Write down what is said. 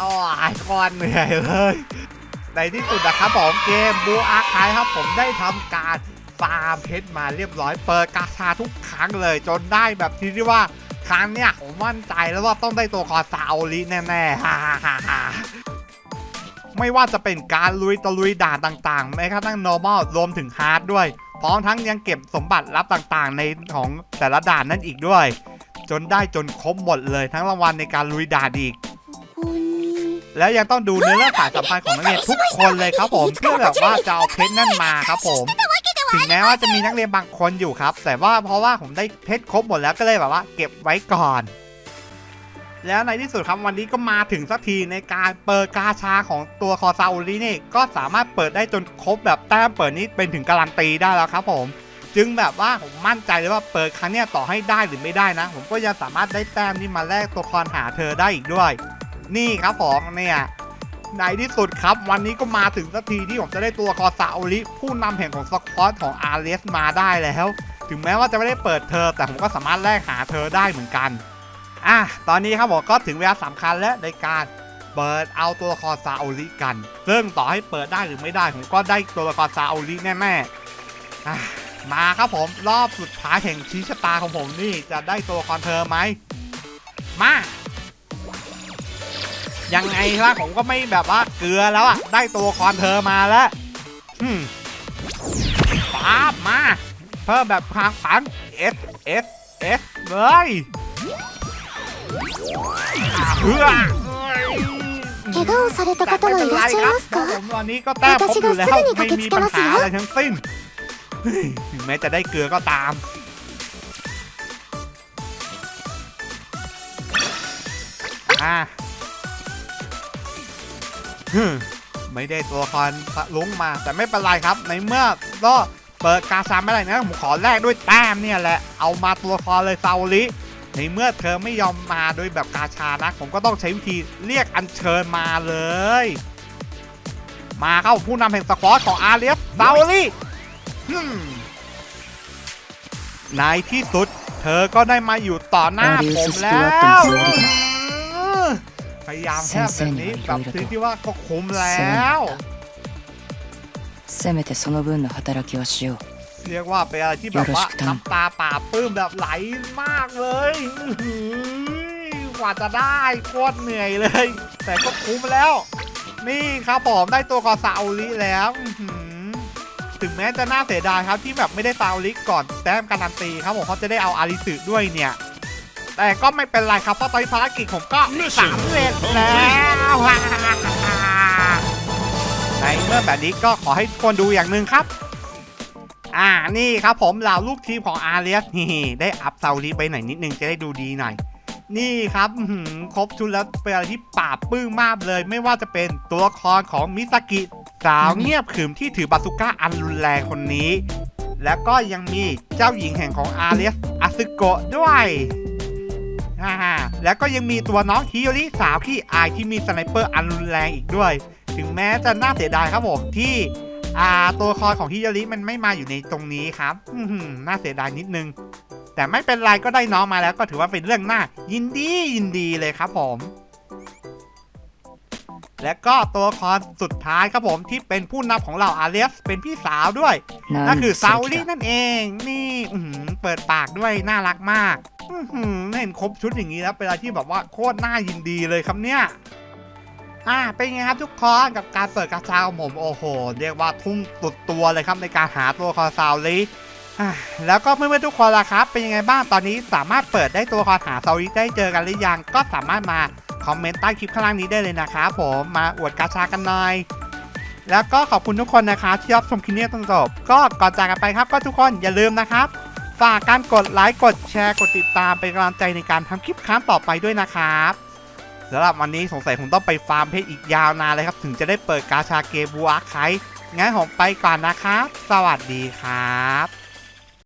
โอ้ยก้อนเหนื่อยเลยในที่สุดนะครับผมเกมบูอาคายครับผมได้ทำการฟาร์มเพชรมาเรียบร้อยเปิดกาชาทุกครั้งเลย จนได้แบบที่ที่ว่าครั้งเนี้ยผมมั่นใจแล้วว่าต้องได้ตัวคอซาโอริแน่ๆฮ่าฮ่าฮ่าฮ่าไม่ว่าจะเป็นการลุยตะลุยด่านต่างๆแม้กระทั่ง normal รวมถึง hard ด้วย พร้อมทั้งยังเก็บสมบัติลับต่างๆ ในของแต่ละด่านนั่นอีกด้วย จนได้จนครบหมดเลยทั้งรางวัลในการลุยด่านอีก แล้วยังต้องดูเนื้อเรื่องสายสัมพันธ์ของนักเรียนทุกคนเลยครับผมเพื่อแบบว่าจะเอาเพชรนั่นมาครับผมถึงแม้ว่าจะมีนักเรียนบางคนอยู่ครับ แต่ว่าเพราะว่าผมได้เพชรครบหมดแล้วก็เลยแบบว่า เก็บไว้ก่อน แล้วในที่สุดครับวันนี้ก็มาถึงสักทีในการเปิดกาชาของตัวคอซาอุรินี่ก็สามารถเปิดได้จนครบแบบแต้มเปิดนี้เป็นถึงการันตีได้แล้วครับผม จึงแบบว่าผมมั่นใจเลยว่าเปิดครั้งเนี้ยต่อให้ได้หรือไม่ได้นะ ผมก็ยังสามารถได้แต้มนี้มาแลกตัวละครหาเธอได้อีกด้วย นี่ครับผมเนี่ยในที่สุดครับวันนี้ก็มาถึงสักทีที่ผมจะได้ตัวคอซาโอริผู้นำแห่งของสควอตของอาร์เสมาได้แล้ว ถึงแม้ว่าจะไม่ได้เปิดเธอ แต่ผมก็สามารถแลกหาเธอได้เหมือนกันอะตอนนี้ครับผมก็ถึงเวลาสำคัญและในการเปิดเอาตัวละครซาโอริกันซึ่งต่อให้เปิดได้หรือไม่ได้ผมก็ได้ตัวละครซาโอริแน่ๆอะ มาครับผมรอบสุดท้ายแห่งชี้ชะตาของผมนี่จะได้ตัวละครเธอไหมมา ยังไงล่ะผมก็ไม่แบบว่าเกลือแล้วอะได้ตัวละครเธอมาแล้วอืมป๊าบมา เพิ่มแบบพางผัน S S S เลยอ่ะเพื่อ 怪我をされた方はいらっしゃいます แต่ か ไม่เป็นไรครับผม ถึงแม้จะได้เกลือก็ตามอะฮึ่มไม่ได้ตัวละครลุงมาแต่ไม่เป็นไรครับ ในเมื่อก็เปิดกาซาไม่ได้นะผมขอแลกด้วยแต้มเนี่ยแหละเอามาตัวละครเลยซาโอริในเมื่อเธอไม่ยอมมาโดยแบบกาชานะผมก็ต้องใช้วิธีเรียกอัญเชิญมาเลย มาเข้าผู้นำแห่งสควอตของอาเลียสซาโอริฮึ่ ในที่สุด เธอก็ได้มาอยู่ต่อหน้าผมแล้ว พยายามแค่แบบนี้แบบที่ที่ว่าก็คุ้มแล้ว せめてその分の働きはしよう เรียกว่าเป็นอะไรที่แบบว่าน้ำตาป่าบปลื้มแบบไหลมากเลยอื้อหือกว่าจะได้โคตรเหนื่อยเลย แต่ก็คุ้มแล้ว นี่ครับผมได้ตัวกอซาอุริแล้วอื้อหือ ถึงแม้จะน่าเสียดายครับที่แบบไม่ได้ซาอุริก่อนแต้มการันตีครับผมเขาจะได้เอาอาริสึด้วยเนี่ย แต่ก็ไม่เป็นไรครับเพราะตอนนี้ภารกิจผมก็สำเร็จแล้วในเมื่อแบบนี้ก็ขอให้ทุกคนดูอย่างหนึ่งครับอ่านี่ครับผมเหล่าลูกทีมของอาร์เลียสนี่ได้อัพเซาลีไปหน่อยนิดนึงจะได้ดูดีหน่อย นี่ครับครบชุดแล้วเป็นอะไรที่ปราบปลื้มมากเลย ไม่ว่าจะเป็นตัวละครของมิสกิสาวเงียบขึมที่ถือบาสุก้าอันรุนแรงคนนี้ แล้วก็ยังมีเจ้าหญิงแห่งของอาเลสอาซึโกะด้วยฮ่าฮ่าแล้วก็ยังมีตัวน้องฮิโยริสาวขี้อายที่มีสไนเปอร์อันรุนแรงอีกด้วย ถึงแม้จะน่าเสียดายครับผมที่อ่าตัวละครของฮิยาริมันไม่มาอยู่ในตรงนี้ครับน่าเสียดายนิดนึง แต่ไม่เป็นไรก็ได้น้องมาแล้วก็ถือว่าเป็นเรื่องหน้า ยินดียินดีเลยครับผม และก็ตัวละครสุดท้ายครับผมที่เป็นผู้นำของเราอาเลสเป็นพี่สาวด้วยนั่นคือเซาลี่นั่นเอง นี่เปิดปากด้วยน่ารักมากเห็นครบชุดอย่างนี้แล้วเป็นอะไรที่แบบว่าโคตรน่ายินดีเลยครับเนี่ยอ่าเป็นไงครับทุกคนกับการเปิดกระชาของผมโอ้โห เรียกว่าทุ่งตุดตัวเลยครับในการหาตัวคอซาลี่ อ่าแล้วก็เพื่อนๆทุกคนล่ะครับ เป็นยังไงบ้างตอนนี้สามารถเปิดได้ตัวคอหาซาวลิได้เจอกันหรือยัง ก็สามารถมาคอมเมนต์ใต้คลิปข้างล่างนี้ได้เลยนะครับผมมาอวดกาชากันหน่อย แล้วก็ขอบคุณทุกคนนะคะที่รับชมคลิปนี้จนจบก็ก่อนจากกันไปครับก็ทุกคนอย่าลืมนะครับฝากการกดไลค์กดแชร์กดติดตามเป็นกำลังใจในการทำคลิปครั้งต่อไปด้วยนะครับสำหรับวันนี้สงสัยผมต้องไปฟาร์มเพชรอีกยาวนานเลยครับ ถึงจะได้เปิดกาชาเกมบูอาร์ไคงั้นผมไปก่อนนะครับ สวัสดีครับ